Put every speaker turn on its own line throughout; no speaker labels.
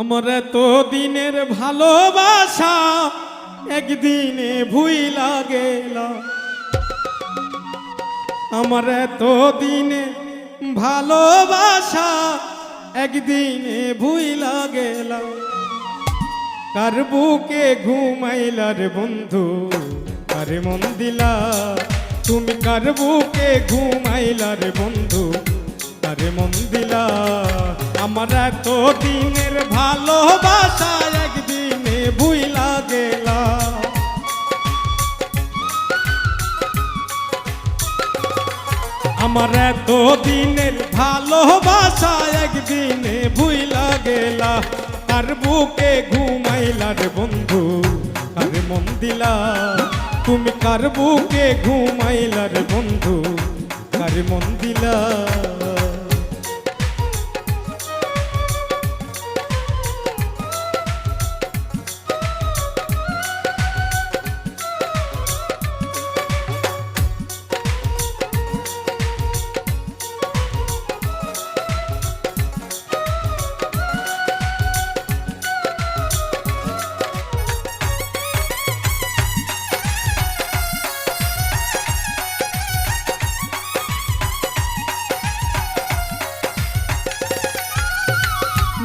আমার তো দিনের ভালোবাসা একদিনে ভুইলা গেল। আমার এত দিনে ভালোবাসা একদিনে ভুইলা গেল। কার বুকে ঘুমাইলার বন্ধু, কারে মন দিলা? তুমি কার বুকে ঘুমাইলার বন্ধু, কারে মন দিলা? আমার এত দিনের ভালোবাসা একদিনে ভুইলা গেলা। আমার এত দিনের ভালোবাসা একদিনে ভুইলা গেলা। তার বুকে ঘুমাইলার বন্ধু, কার মন দিলা। তুমি কার বুকে ঘুমাইলার বন্ধু, কার মন দিলা।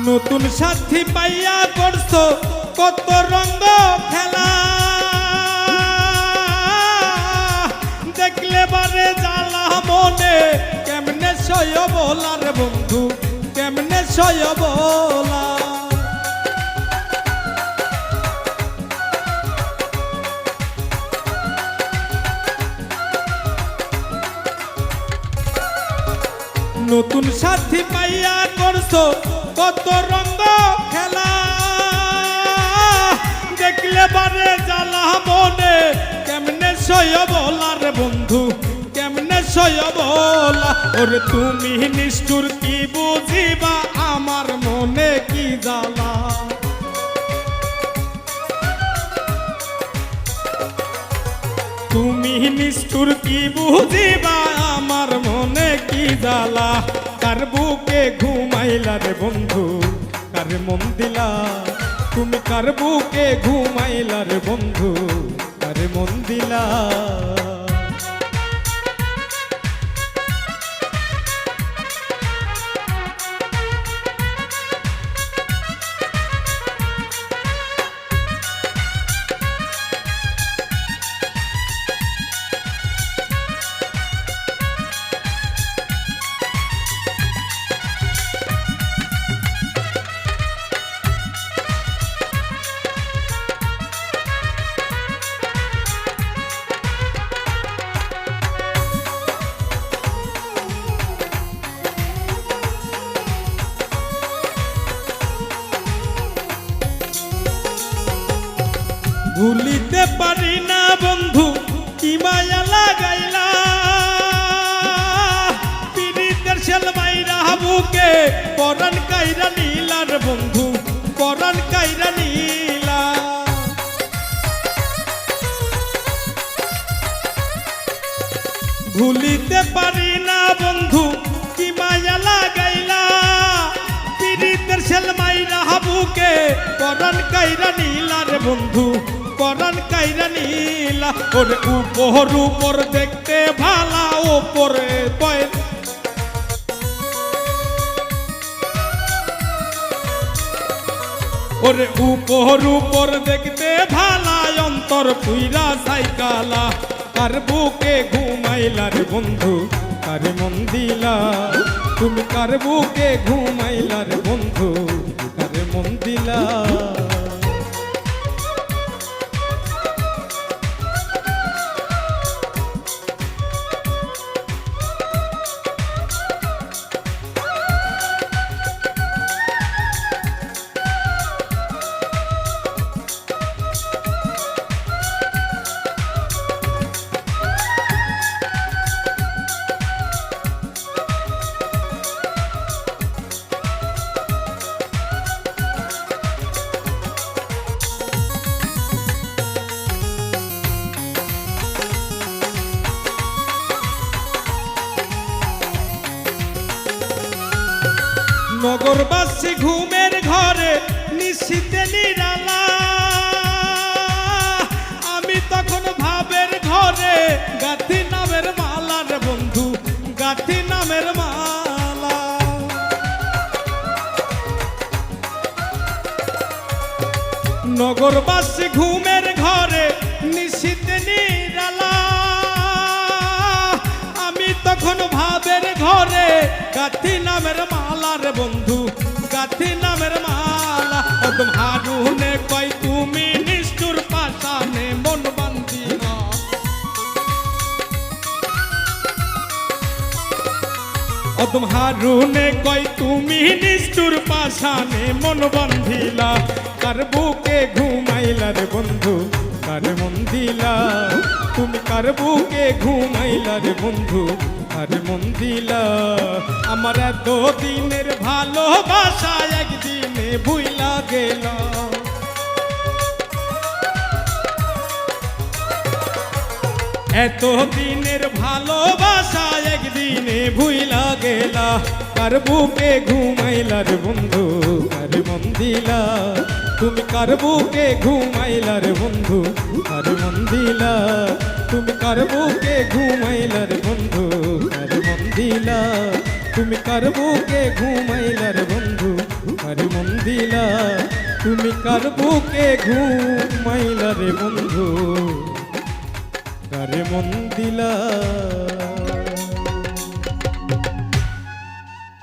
নতুন সাথী পাইয়া করছ কত রঙ্গ খেলা। দেখলে বারে জ্বালা মনে, কেমনে সয় বলার বন্ধু, কেমনে সয় বলা। নতুন সাথী পাইয়া করছ কত রঙ্গ খেলা। দেখলে বারে জ্বালা মনে। কেমনে সয় বলার বন্ধু, কেমনে সয় বলা। ওরে তুমি নিষ্ঠুর কি বুঝিবা, আমার মনে কি জ্বালা। তুমি নিষ্ঠুর কি বুঝিবা, আমার মনে কি জ্বালা। কার বুকে রে বন্ধু, কার মন দিলা? তুমি কার বুকে রে বন্ধু, কার মন দিলা? ভুলিতে পারি না, বন্ধু, কি মায়া লাগাইলা? পীড়িতের শেল মাইরা বুকে পরান কাইরা নীলার, বন্ধু পরান কাইরা নীলা। ভুলিতে পারি না, বন্ধু, কি মায়া লাগাইলা? পীড়িতের শেল মাইরা হাবুকে পরান কাইরা নীলার, বন্ধু ওরে উপর উপর দেখতে ভালা পয়। ওরে উপর উপর দেখতে ভালাই অন্তর পুইরা সাইকালা। কার বুকে ঘুমাইলার বন্ধু কার মন দিলা। তুমি কার বুকে ঘুমাইলার বন্ধু কার মন দিলা। নগরবাসী ঘুমের ঘরে নিশিতে নিরালা। আমি তখন ভাবের ঘরে গাথি নামের মালার বন্ধু, গাথি নামের মালা। নগরবাসী ঘুমের ঘরে নিশীতে নিরালা। আমি তখন ভাবের ঘরে গাথি নামের মালার বন্ধু, গাথি নামের মালা। একদম হারুনে কই, তুমি নিষ্ঠুর পাশানে মন বান্ধি অদম হারুনে কই, তুমি নিষ্ঠুর পাশানে মন বন্ধিলা। কার বুকে ঘুমাইলা রে বন্ধু, কার মন দিলা। তুমি কার বুকে ঘুমাইলা রে বন্ধু কার মন দিল। আমার এত দিনের ভালোবাসা একদিনে ভুইলা গেল। এত দিনের ভালোবাসা একদিনে ভুইলা গেলা, কার বুকে ঘুমাইলার বন্ধু, কার মন দিলা? তুমি কার বুকে ঘুমাইলার বন্ধু, কার মন দিলা? তুমি কার বুকে ঘুমাইলার বন্ধু, কার মন দিলা? তুমি কার বুকে ঘুমাইলার বন্ধু, কার মন দিলা? তুমি কার বুকে ঘুমাইলার বন্ধু, কারে মন দিলা?